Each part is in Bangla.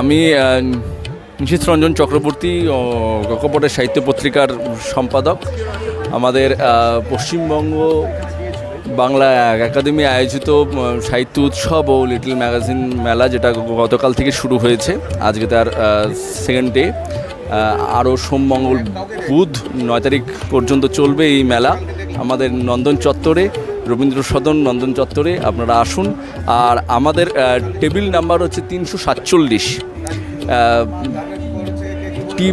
আমি আহ, রঞ্জন চক্রবর্তী ও ককপটের সাহিত্য পত্রিকার সম্পাদক। আমাদের পশ্চিমবঙ্গ বাংলা একাডেমি আয়োজিত সাহিত্য উৎসব ও লিটল ম্যাগাজিন মেলা যেটা গতকাল থেকে শুরু হয়েছে। আজকে তার সেকেন্ড ডে আরও সোম মঙ্গল বুধ নয় তারিখ পর্যন্ত চলবে এই মেলা। আমাদের নন্দন চত্বরে রবীন্দ্র সদন নন্দন চত্বরে আপনারা আসুন। আর আমাদের টেবিল নাম্বার হচ্ছে তিনশো সাতচল্লিশ। টি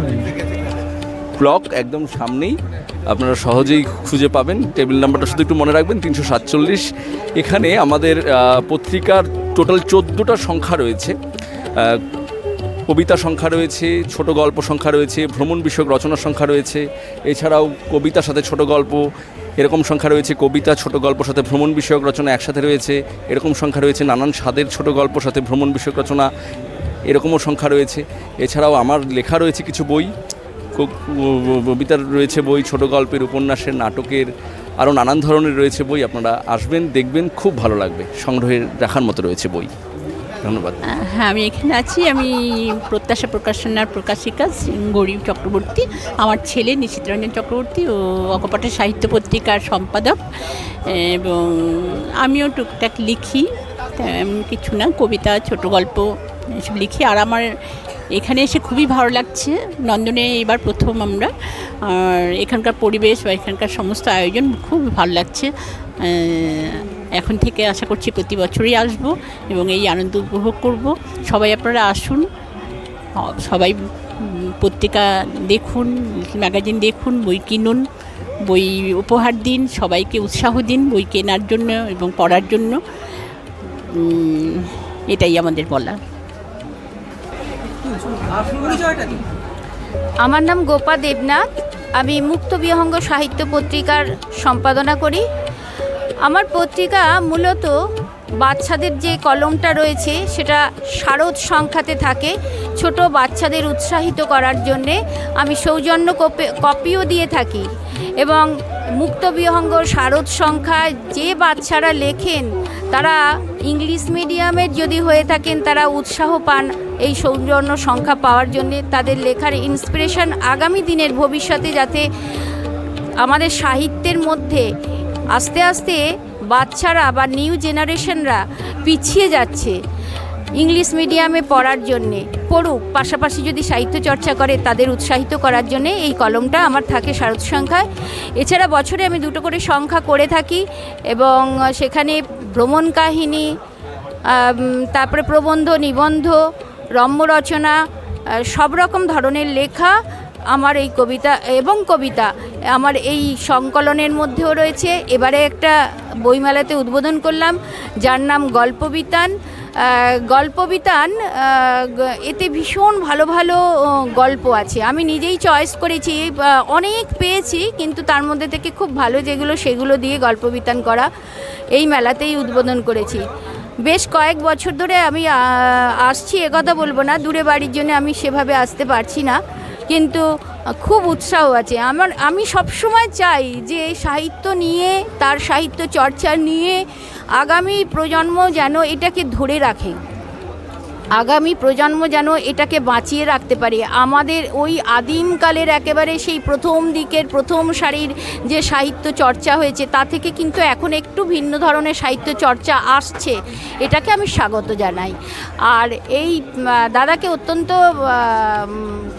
ব্লক একদম সামনেই। আপনারা সহজেই খুঁজে পাবেন। টেবিল নাম্বারটা শুধু একটু মনে রাখবেন, তিনশো সাতচল্লিশ। এখানে আমাদের পত্রিকার টোটাল চোদ্দোটা সংখ্যা রয়েছে। কবিতা সংখ্যা রয়েছে, ছোট গল্প সংখ্যা রয়েছে, ভ্রমণ বিষয়ক রচনার সংখ্যা রয়েছে। এছাড়াও কবিতার সাথে ছোট গল্প এরকম সংখ্যা রয়েছে কবিতা, ছোট গল্প, সাথে ভ্রমণ বিষয়ক রচনা একসাথে রয়েছে। এরকম সংখ্যা রয়েছে নানান স্বাদের ছোট গল্প, সাথে ভ্রমণ বিষয়ক রচনা এরকমও সংখ্যা রয়েছে। এছাড়াও আমার লেখা রয়েছে কিছু বই কবিতার রয়েছে বই, ছোট গল্পের উপন্যাসের, নাটকের, আরও নানান ধরনের রয়েছে বই। আপনারা আসবেন, দেখবেন, খুব ভালো লাগবে। সংগ্রহের রাখার মতো রয়েছে বই। ধন্যবাদ। হ্যাঁ আমি এখানে আছি, আমি প্রত্যাশা প্রকাশনার প্রকাশিকা গরিব চক্রবর্তী, আমার ছেলে নিশিত রঞ্জন চক্রবর্তী ও অকপটের সাহিত্য পত্রিকার সম্পাদক, এবং আমিও টুকটাক লিখি কিছু না, কবিতা, ছোট গল্প, এসব লিখি, আর আমার এখানে এসে খুবই ভালো লাগছে, নন্দনে এবার প্রথম আমরা, আর এখানকার পরিবেশ বা এখানকার সমস্ত আয়োজন খুব ভালো লাগছে এখন থেকে আশা করছি প্রতি বছরই আসব এবং এই আনন্দ উপভোগ করব। সবাই আপনারা আসুন সবাই পত্রিকা দেখুন, ম্যাগাজিন দেখুন, বই কিনুন, বই উপহার দিন, সবাইকে উৎসাহ দিন, বই কেনার জন্য এবং পড়ার জন্য। এটাই আমাদের বলা। আমার নাম গোপা দেবনাথ। আমি মুক্ত বিহঙ্গ সাহিত্য পত্রিকার সম্পাদনা করি। আমার পত্রিকা মূলত বাচ্চাদের যে কলমটা রয়েছে, সেটা শারদ সংখ্যাতে থাকে। ছোট বাচ্চাদের উৎসাহিত করার জন্যে আমি সৌজন্য কপি- কপিও দিয়ে থাকি। এবং মুক্ত বিহঙ্গ শারদ সংখ্যায় যে বাচ্চারা লেখেন, তারা ইংলিশ মিডিয়ামের যদি হয়ে থাকেন, তারা উৎসাহ পান এই সৌজন্য সংখ্যা পাওয়ার জন্যে। তাদের লেখার ইন্সপিরেশন আগামী দিনের ভবিষ্যতে যাতে আমাদের সাহিত্যের মধ্যে আস্তে আস্তে বাচ্চারা বা নিউ জেনারেশনরা পিছিয়ে যাচ্ছে ইংলিশ মিডিয়ামে পড়ার জন্যে। পড়ুক, পাশাপাশি যদি সাহিত্য চর্চা করে, তাদের উৎসাহিত করার জন্যে এই কলমটা আমার থাকে শারদ সংখ্যায়। এছাড়া বছরে আমি দুটো করে সংখ্যা করে থাকি এবং সেখানে ভ্রমণ কাহিনী তারপরে প্রবন্ধ, নিবন্ধ, রম্য রচনা সব রকম ধরনের লেখা আমার এই কবিতা এবং কবিতা আমার এই সংকলনের মধ্যেও রয়েছে। এবারে একটা বইমেলাতে উদ্বোধন করলাম, যার নাম গল্পবিতান। গল্পবিতান এতে ভীষণ ভালো ভালো গল্প আছে। আমি নিজেই চয়েস করেছি অনেক পেয়েছি, কিন্তু তার মধ্যে থেকে খুব ভালো যেগুলো সেগুলো দিয়ে গল্পবিতান করা এই মেলাতেই উদ্বোধন করেছি। বেশ কয়েক বছর ধরে আমি আসছি একথা বলব না, দূরে বাড়ির জন্য আমি সেভাবে আসতে পারছি না। কিন্তু খুব উৎসাহ আছে। আমার, আমি সবসময় চাই যে সাহিত্য নিয়ে, তার সাহিত্য চর্চা নিয়ে আগামী প্রজন্ম যেন এটাকে ধরে রাখে। আগামী প্রজন্ম যেন এটাকে বাঁচিয়ে রাখতে পারে। আমাদের ওই আদিমকালের একেবারে সেই প্রথম দিকের, প্রথম সারির যে সাহিত্য চর্চা হয়েছে, তা থেকে কিন্তু এখন একটু ভিন্ন ধরনের সাহিত্য চর্চা আসছে। এটাকে আমি স্বাগত জানাই। আর এই দাদাকে অত্যন্ত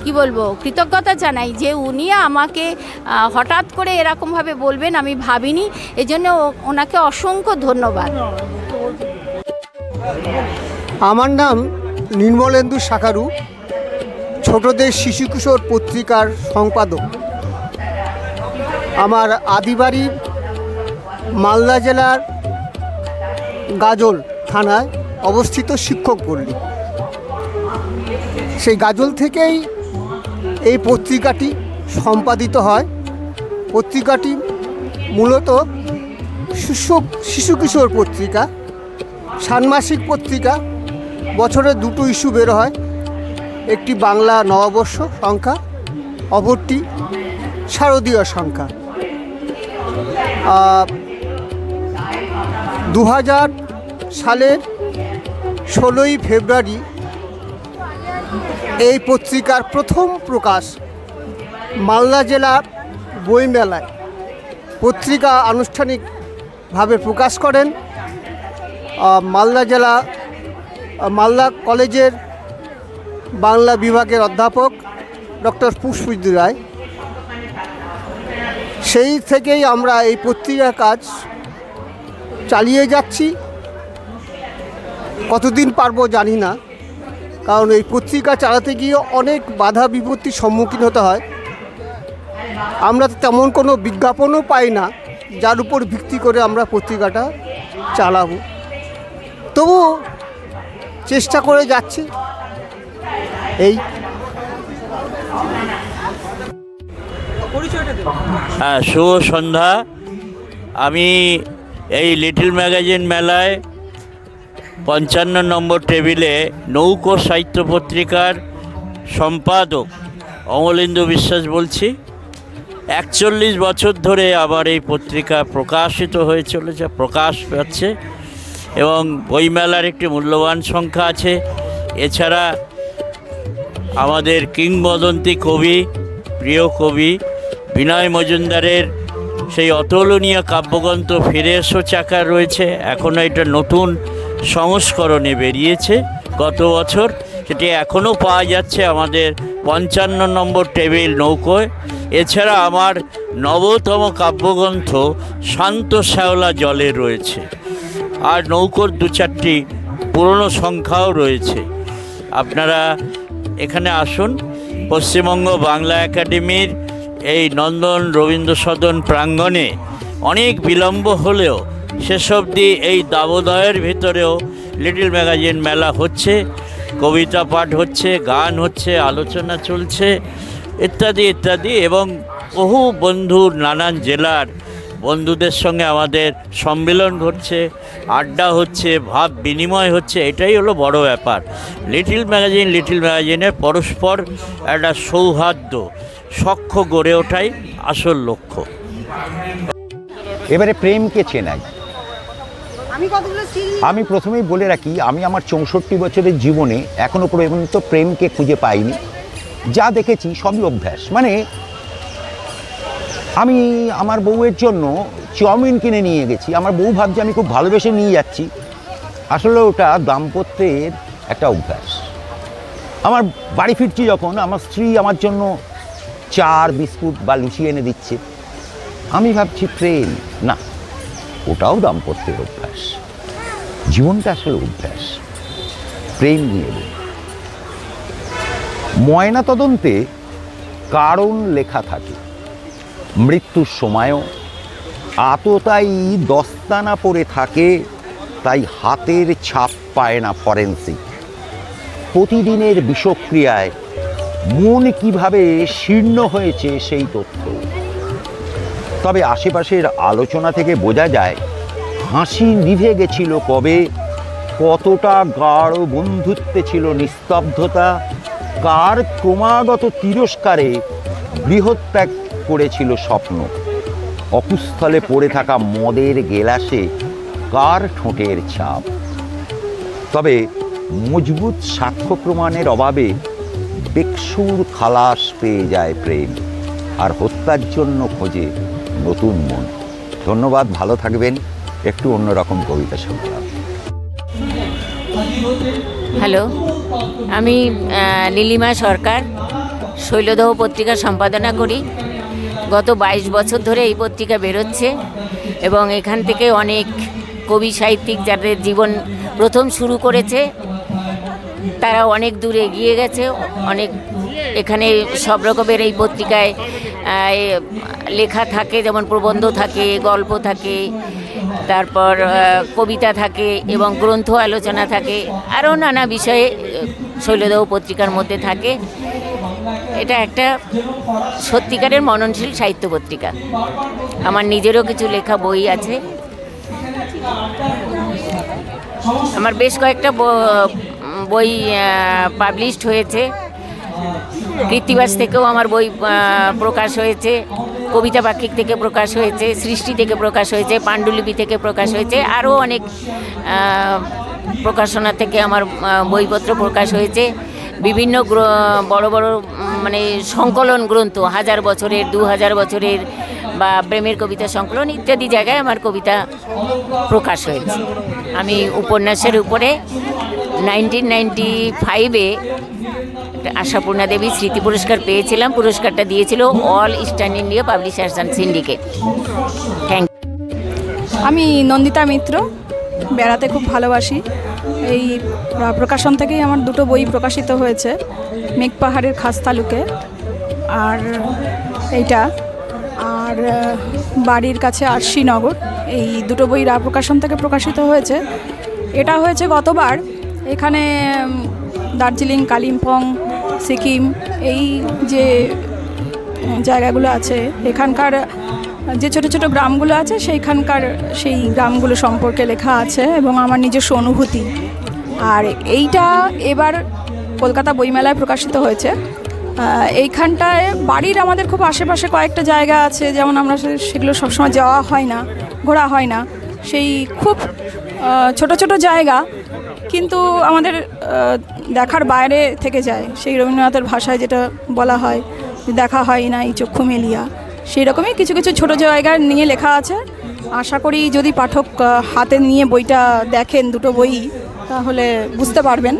কি বলব, কৃতজ্ঞতা জানাই যে উনি আমাকে হঠাৎ করে এরকমভাবে বলবেন আমি ভাবিনি। এজন্য ওনাকে অসংখ্য ধন্যবাদ। আমার নাম নির্মলেন্দু শাকারু ছোটদের শিশু কিশোর পত্রিকার সম্পাদক। আমার আদিবাড়ি মালদা জেলার গাজল থানায় অবস্থিত শিক্ষক পল্লী। সেই গাজল থেকেই এই পত্রিকাটি সম্পাদিত হয়। পত্রিকাটি মূলত শিশু শিশু কিশোর পত্রিকা, ষান্মাসিক পত্রিকা বছরে দুটো ইস্যু বের হয়। একটি বাংলা নববর্ষ সংখ্যা, অপরটি শারদীয় সংখ্যা। দু হাজার সালের ষোলোই ফেব্রুয়ারি এই পত্রিকার প্রথম প্রকাশ মালদা জেলার বইমেলায় পত্রিকা আনুষ্ঠানিকভাবে প্রকাশ করেন। মালদা জেলা মালদা কলেজের বাংলা বিভাগের অধ্যাপক ডক্টর পুষ্পিত রায়। সেই থেকেই আমরা এই পত্রিকার কাজ চালিয়ে যাচ্ছি। কতদিন পারব জানি না, কারণ এই পত্রিকা চালাতে গিয়ে অনেক বাধা বিপত্তির সম্মুখীন হতে হয়। আমরা তেমন কোনো বিজ্ঞাপনও পাই না, যার উপর ভিত্তি করে আমরা পত্রিকাটা চালাবো। তবু চেষ্টা করে যাচ্ছি। এই। হ্যাঁ শুভ সন্ধ্যা। আমি এই লিটল ম্যাগাজিন মেলায় পঞ্চান্ন নম্বর টেবিলে নৌকো সাহিত্য পত্রিকার সম্পাদক অমলেন্দু বিশ্বাস বলছি। একচল্লিশ বছর ধরে আবার এই পত্রিকা প্রকাশিত হয়ে চলেছে প্রকাশ পাচ্ছে। এবং বইমেলার একটি মূল্যবান সংখ্যা আছে। এছাড়া আমাদের কিংবদন্তি কবি, প্রিয় কবি বিনয় মজুমদারের সেই অতুলনীয় কাব্যগ্রন্থ ফিরে এসো চাকা রয়েছে। এখনও এটা নতুন সংস্করণে বেরিয়েছে গত বছর। সেটি এখনও পাওয়া যাচ্ছে আমাদের পঞ্চান্ন নম্বর টেবিল নৌকোয়। এছাড়া আমার নবতম কাব্যগ্রন্থ শান্ত শ্যাওলা জলে রয়েছে। আর নৌকোর দু চারটি পুরনো সংখ্যাও রয়েছে। আপনারা এখানে আসুন। পশ্চিমবঙ্গ বাংলা একাডেমির এই নন্দন রবীন্দ্র সদন প্রাঙ্গণে অনেক বিলম্ব হলেও শেষ অবধি এই দাবোদয়ের ভিতরেও লিটল ম্যাগাজিন মেলা হচ্ছে, কবিতা পাঠ হচ্ছে, গান হচ্ছে, আলোচনা চলছে, ইত্যাদি ইত্যাদি এবং বহু বন্ধুর নানান জেলার বন্ধুদের সঙ্গে আমাদের সম্মেলন ঘটছে আড্ডা হচ্ছে ভাব বিনিময় হচ্ছে এটাই হলো বড় ব্যাপার। লিটিল ম্যাগাজিন লিটিল ম্যাগাজিনের পরস্পর একটা সৌহার্দ্য সখ্য গড়ে ওঠাই আসল লক্ষ্য। এবারে প্রেমকে চেনাই আমি প্রথমেই বলে রাখি আমি আমার চৌষট্টি বছরের জীবনে এখনও পর্যন্ত প্রেমকে খুঁজে পাইনি। যা দেখেছি সবই অভ্যাস। মানে আমি আমার বউয়ের জন্য চাউমিন কিনে নিয়ে গেছি। আমার বউ ভাবছে আমি খুব ভালোবেসে নিয়ে যাচ্ছি। আসলে ওটা দাম্পত্যের একটা অভ্যাস। আমার বাড়ি ফিরছি যখন, আমার স্ত্রী আমার জন্য চার বিস্কুট বা লুচি এনে দিচ্ছে। আমি ভাবছি, প্রেম, না, ওটাও দাম্পত্যের অভ্যাস। জীবনটা আসলে অভ্যাস। প্রেম নিয়ে। ময়না তদন্তে কারণ লেখা থাকে। মৃত্যুর সময়ও। আততাই দস্তানা পরে থাকে, তাই হাতের ছাপ পায় না ফরেন্সিক প্রতিদিনের বিষক্রিয়ায় মন কীভাবে শীর্ণ হয়েছে সেই তথ্য। তবে আশেপাশের আলোচনা থেকে বোঝা যায়, হাসি নিভে গেছিল কবে, কতটা গাঢ় বন্ধুত্বে ছিল নিস্তব্ধতা, কার ক্রমাগত তিরস্কারে বৃহত্যাগ করেছিল স্বপ্ন। অকুস্থলে পড়ে থাকা মদের গেলাসে কার ঠোঁটের ছাপ? তবে মজবুত সাক্ষ্য প্রমাণের অভাবে বেকসুর খালাস পেয়ে যায় প্রেম, আর হত্যার জন্য খোঁজে নতুন মন। ধন্যবাদ, ভালো থাকবেন। একটু অন্যরকম কবিতা শুনলাম। হ্যালো, আমি নীলিমা সরকার, শৈলদহ পত্রিকা সম্পাদনা করি। গত বাইশ বছর ধরে এই পত্রিকা বেরোচ্ছে এবং এখান থেকে অনেক কবি সাহিত্যিক যাদের জীবন প্রথম শুরু করেছে, তারা অনেক দূর এগিয়ে গেছে, অনেক এখানে সব রকমের এই পত্রিকায় লেখা থাকে, যেমন প্রবন্ধ থাকে, গল্প থাকে, তারপর কবিতা থাকে এবং গ্রন্থ আলোচনা থাকে, আরও নানা বিষয়ে শৈলদেহ পত্রিকার মধ্যে থাকে। এটা একটা সত্যিকারের মননশীল সাহিত্য পত্রিকা। আমার নিজেরও কিছু লেখা বই আছে। আমার বেশ কয়েকটা বই পাবলিশড হয়েছে। কৃত্তিবাস থেকেও আমার বই প্রকাশ হয়েছে। কবিতা পাক্ষিক থেকে প্রকাশ হয়েছে, সৃষ্টি থেকে প্রকাশ হয়েছে, পাণ্ডুলিপি থেকে প্রকাশ হয়েছে, আরও অনেক প্রকাশনা থেকে আমার বইপত্র প্রকাশ হয়েছে। বিভিন্ন বড় বড় মানে সংকলন গ্রন্থ, হাজার বছরের, দু হাজার বছরের, বা প্রেমের কবিতা সংকলন ইত্যাদি জায়গায় আমার কবিতা প্রকাশ হয়েছে। আমি উপন্যাসের উপরে নাইনটিন নাইনটি ফাইভে আশাপূর্ণা দেবী স্মৃতি পুরস্কার পেয়েছিলাম। পুরস্কারটা দিয়েছিল all eastern India publishers and syndicate. Thank আমি নন্দিতা মিত্র, বেড়াতে খুব ভালোবাসি। এই প্র- প্রকাশন থেকেই আমার দুটো বই প্রকাশিত হয়েছে, মেঘ পাহাড়ের খাস তালুকে আর এইটা। আর বাড়ির কাছে আরশিনগর, এই দুটো বই রা প্রকাশন থেকে প্রকাশিত হয়েছে। এটা হয়েছে গতবার, এখানে দার্জিলিং, কালিম্পং, সিকিম, এই যে জায়গাগুলো আছে, এখানকার যে ছোট ছোট গ্রামগুলো আছে, সেইখানকার সেই গ্রামগুলো সম্পর্কে লেখা আছে এবং আমার নিজস্ব অনুভূতি। আর এইটা এবার কলকাতা বইমেলায় প্রকাশিত হয়েছে। এইখানটায় বাড়ির আমাদের খুব আশেপাশে কয়েকটা জায়গা আছে, যেমন আমরা সেগুলো সবসময় যাওয়া হয় না, ঘোরা হয় না। সেই খুব ছোট ছোট জায়গা, কিন্তু আমাদের দেখার বাইরে থেকে যায়। সেই রবীন্দ্রনাথের ভাষায় যেটা বলা হয়, দেখা হয় না এই চক্ষু মেলিয়া। সেই রকমই কিছু কিছু ছোট জায়গায় নিয়ে লেখা আছে। আশা করি যদি পাঠক হাতে নিয়ে বইটা দেখেন দুটো বই তাহলে বুঝতে পারবেন।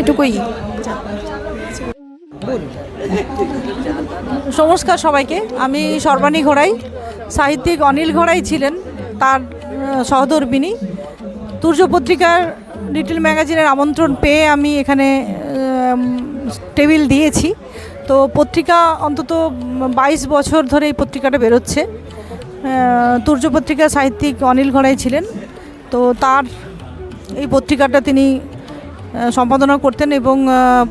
এটুকুই। নমস্কার সবাইকে। আমি সর্বাণী ঘোড়াই। সাহিত্যিক অনিল ঘোড়াই ছিলেন তার আহ, সহধর্মিনী। তুর্য পত্রিকার লিটল ম্যাগাজিনের আমন্ত্রণ পেয়ে আমি এখানে টেবিল দিয়েছি। তো পত্রিকা অন্তত বাইশ বছর ধরে এই পত্রিকাটা বেরোচ্ছে। তুর্য পত্রিকার সাহিত্যিক অনিল ঘোড়াই ছিলেন। তো তার এই পত্রিকাটা তিনি সম্পাদনা করতেন এবং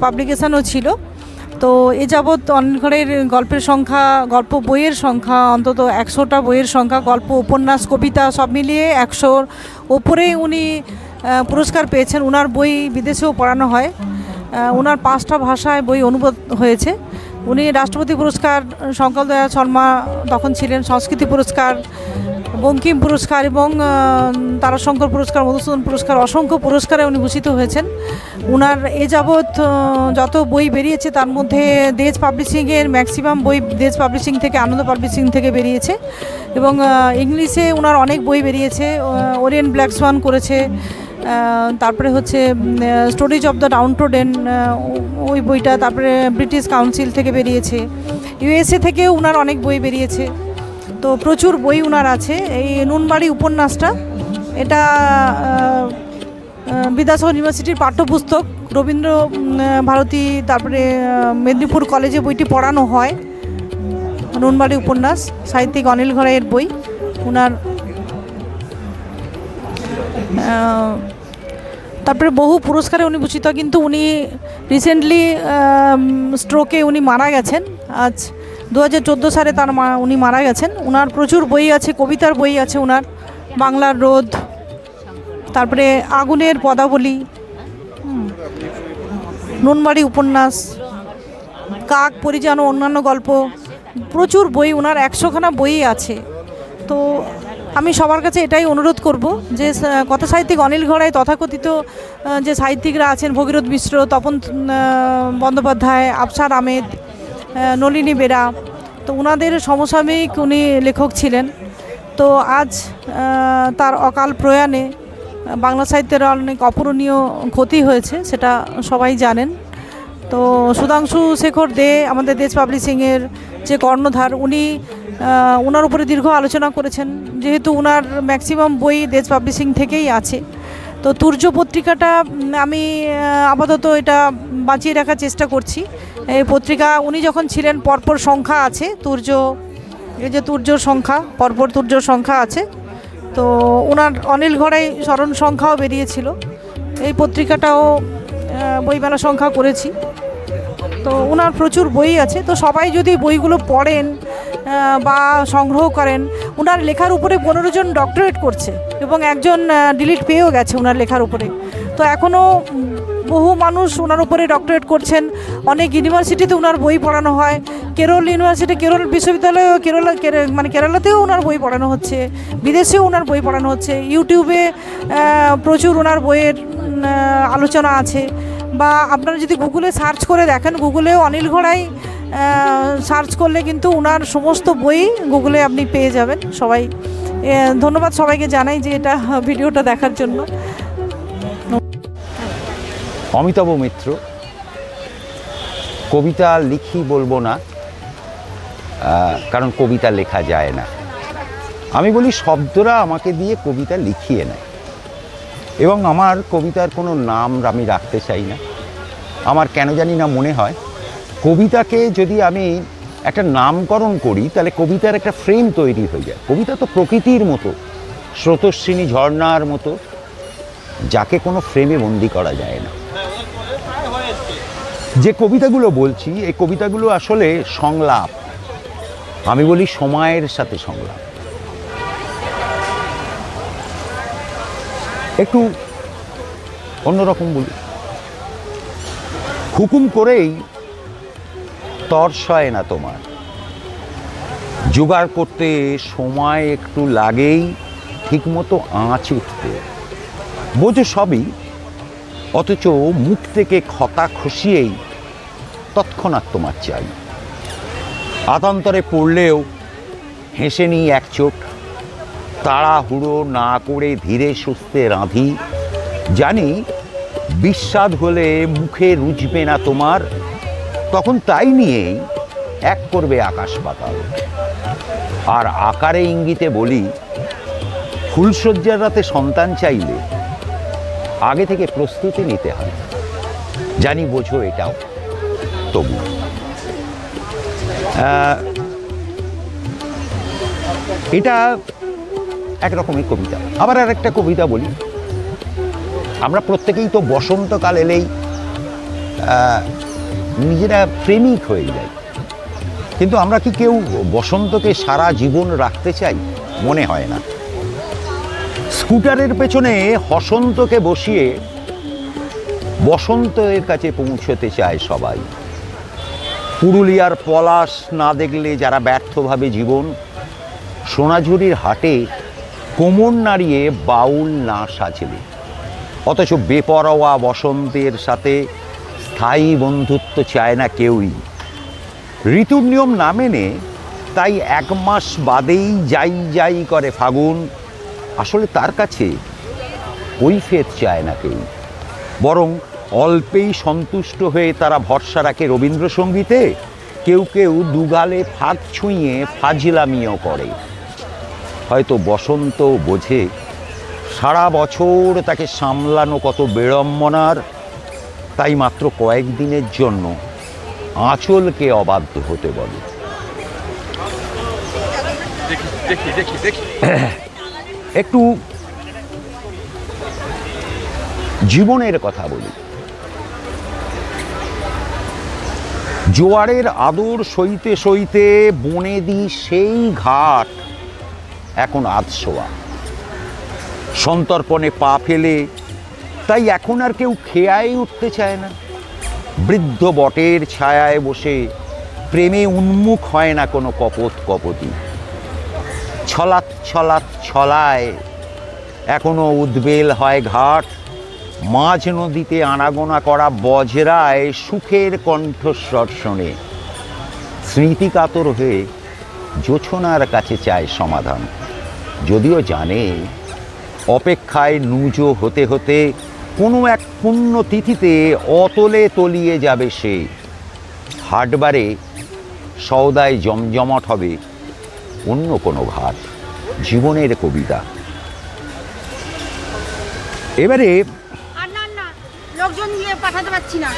পাবলিকেশনও ছিল। তো এ যাবৎ অনিলঘরের গল্পের সংখ্যা, গল্প বইয়ের সংখ্যা, অন্তত একশোটা বইয়ের সংখ্যা, গল্প, উপন্যাস, কবিতা সব মিলিয়ে একশোর ওপরে উনি পুরস্কার পেয়েছেন। ওনার বই বিদেশেও পড়ানো হয়। ওনার পাঁচটা ভাষায় বই অনুবাদ হয়েছে। উনি রাষ্ট্রপতি পুরস্কার শঙ্কর দয়াল শর্মা তখন ছিলেন, সংস্কৃতি পুরস্কার, বঙ্কিম পুরস্কার এবং তারাশঙ্কর পুরস্কার, মধুসূদন পুরস্কার, অসংখ্য পুরস্কারে উনি ভূষিত হয়েছেন। ওনার এ যাবৎ যত বই বেরিয়েছে তার মধ্যে দেজ পাবলিশিংয়ের ম্যাক্সিমাম বই দেজ পাবলিশিং থেকে, আনন্দ পাবলিশিং থেকে বেরিয়েছে। এবং ইংলিশে ওনার অনেক বই বেরিয়েছে। ওরিয়েন্ট ব্ল্যাক সোয়ান করেছে। তারপরে হচ্ছে স্টোরিজ অফ দ্য ডাউনটোডেন ওই বইটা, তারপরে ব্রিটিশ কাউন্সিল থেকে বেরিয়েছে। ইউএসএ থেকেও ওনার অনেক বই বেরিয়েছে। তো প্রচুর বই ওনার আছে। এই নুনবাড়ি উপন্যাসটা, এটা বিদ্যাসাগর ইউনিভার্সিটির পাঠ্যপুস্তক। রবীন্দ্র ভারতী, তারপরে মেদিনীপুর কলেজে বইটি পড়ানো হয়। নুনবাড়ি উপন্যাস, সাহিত্যিক অনিল ঘরাইয়ের বই। ওনার তারপরে বহু পুরস্কারে উনি ভূষিত কিন্তু উনি রিসেন্টলি স্ট্রোকে উনি মারা গেছেন। আজ দু হাজার চোদ্দ সালে তার মা, উনি মারা গেছেন। ওনার প্রচুর বই আছে, কবিতার বই আছে ওনার বাংলার রোদ তারপরে আগুনের পদাবলী নুনবাড়ি উপন্যাস, কাক পরিযান ও অন্যান্য গল্প, প্রচুর বই ওনার একশোখানা বই আছে। তো আমি সবার কাছে এটাই অনুরোধ করব যে কথা সাহিত্যিক অনিল ঘড়াই তথাকথিত যে সাহিত্যিকরা আছেন ভগীরথ মিশ্র, তপন বন্দ্যোপাধ্যায়, আফসার আহমেদ নলিনী বেরা, তো ওনাদের সমসাময়িক উনি লেখক ছিলেন। তো আজ তার অকাল প্রয়াণে বাংলা সাহিত্যের অনেক অপূরণীয় ক্ষতি হয়েছে, সেটা সবাই জানেন। তো সুধাংশু শেখর দে, আমাদের দেশ পাবলিশিংয়ের যে কর্ণধার, উনি ওনার উপরে দীর্ঘ আলোচনা করেছেন, যেহেতু ওনার ম্যাক্সিমাম বই দেশ পাবলিশিং থেকেই আছে। তো তুর্য পত্রিকাটা আমি আপাতত এটা বাঁচিয়ে রাখার চেষ্টা করছি। এই পত্রিকা, উনি যখন ছিলেন, পরপর সংখ্যা আছে, তুর্য, এই যে তুর্যর সংখ্যা, পরপর তুর্যর সংখ্যা আছে। তো ওনার অনিল ঘড়াই স্মরণ সংখ্যাও বেরিয়েছিল। এই পত্রিকাটাও বইমেলা সংখ্যা করেছি। তো ওনার প্রচুর বই আছে। তো সবাই যদি বইগুলো পড়েন বা সংগ্রহ করেন। ওনার লেখার উপরে পনেরো জন ডক্টরেট করছে এবং একজন ডিলিট পেয়েও গেছে ওনার লেখার উপরে। তো এখনও বহু মানুষ ওনার উপরে ডক্টরেট করছেন। অনেক ইউনিভার্সিটিতে ওনার বই পড়ানো হয়। কেরল ইউনিভার্সিটি, কেরল বিশ্ববিদ্যালয়েও কেরল, কের- মানে কেরালাতেও ওনার বই পড়ানো হচ্ছে। বিদেশেও ওনার বই পড়ানো হচ্ছে। ইউটিউবে প্রচুর ওনার বইয়ের আলোচনা আছে। বা আপনারা যদি গুগলে সার্চ করে দেখেন, গুগলেও অনিল ঘোড়াই সার্চ করলে কিন্তু ওনার সমস্ত বই গুগলে আপনি পেয়ে যাবেন। সবাই ধন্যবাদ সবাইকে জানাই যে এটা ভিডিওটা দেখার জন্য। অমিতাভ মিত্র, কবিতা লিখি বলব না কারণ কবিতা লেখা যায় না। আমি বলি শব্দরা আমাকে দিয়ে কবিতা লিখিয়ে নেয়। এবং আমার কবিতার কোনো নাম আমি রাখতে চাই না। আমার কেন জানি না মনে হয়। কবিতাকে যদি আমি একটা নামকরণ করি, তাহলে কবিতার একটা ফ্রেম তৈরি হয়ে যায়। কবিতা তো প্রকৃতির মতো, স্রোতস্বিনী ঝর্ণার মতো, যাকে কোনো ফ্রেমে বন্দি করা যায় না। যে কবিতাগুলো বলছি, এই কবিতাগুলো আসলে সংলাপ। আমি বলি সময়ের সাথে সংলাপ। একটু অন্যরকম বলি। হুকুম করেই তর্স হয় না তোমার। জোগাড় করতে সময় একটু লাগেই ঠিকমতো আঁচ উঠতে। বোঝো সবই, অথচ মুখ থেকে খতা খসিয়েই তৎক্ষণাৎ তোমার চাই। আতান্তরে পড়লেও হেসে নিই এক চোট তাড়াহুড়ো না করে ধীরে সুস্থে রাঁধি। জানি, বিস্বাদ হলে মুখে রুচবে না তোমার। তখন তাই নিয়েই এক করবে আকাশ পাতাল। আর আকারে ইঙ্গিতে বলি ফুলশয্যার রাতে সন্তান চাইলে আগে থেকে প্রস্তুতি নিতে হয়। জানি বোঝো এটাও, তবু। এটা একরকমের কবিতা। আবার আর একটা কবিতা বলি। আমরা প্রত্যেকেই তো বসন্তকাল এলেই নিজেরা প্রেমিক হয়ে যাই কিন্তু আমরা কি কেউ বসন্তকে সারা জীবন রাখতে চাই? মনে হয় না। স্কুটারের পেছনে হসন্তকে বসিয়ে বসন্তের কাছে পৌঁছতে চায় সবাই। পুরুলিয়ার পলাশ না দেখলে যারা ব্যর্থভাবে জীবন, সোনাঝুরির হাটে কোমর নাড়িয়ে বাউল না সাজলে। অথচ বেপরোয়া বসন্তের সাথে স্থায়ী বন্ধুত্ব চায় না কেউই। ঋতুর নিয়ম না মেনে তাই এক মাস বাদেই যাই যাই করে ফাগুন। আসলে তার কাছে কৈফিয়ত চায় না কেউ। বরং অল্পেই সন্তুষ্ট হয়ে তারা ভরসা রাখে রবীন্দ্রসঙ্গীতে, কেউ কেউ দুগালে ফাঁক ছুঁয়ে ফাজিলামিও করে। হয়তো বসন্ত বোঝে, সারা বছর তাকে সামলানো কত বিড়ম্বনার তাই মাত্র কয়েকদিনের জন্য আঁচলকে অবাধ্য হতে বলে। একটু জীবনের কথা বলি। জোয়ারের আদর সইতে সইতে বনে দি সেই ঘাট এখন আধশোয়া। সন্তর্পণে পা ফেলে তাই এখন আর কেউ খেয়াই উঠতে চায় না। বৃদ্ধ বটের ছায়ায় বসে প্রেমে উন্মুখ হয় না কোনো কপত কপতি। ছলাৎ ছলাৎ ছলায় এখনও উদ্বেল হয় ঘাট। মাঝ নদীতে আনাগোনা করা বজরায় সুখের কণ্ঠস্বর শোনে। স্মৃতিকাতর হয়ে জোছনার কাছে চায় সমাধান। যদিও জানে, অপেক্ষায় নুজো হতে হতে কোনো এক পুণ্য তিথিতে অতলে তলিয়ে যাবে সে। হাটবারে সৌদায় জমজমট হবে অন্য কোনো ঘাট, জীবনের কবিতা। এবারে লোকজন পাঠাতে পারছি না।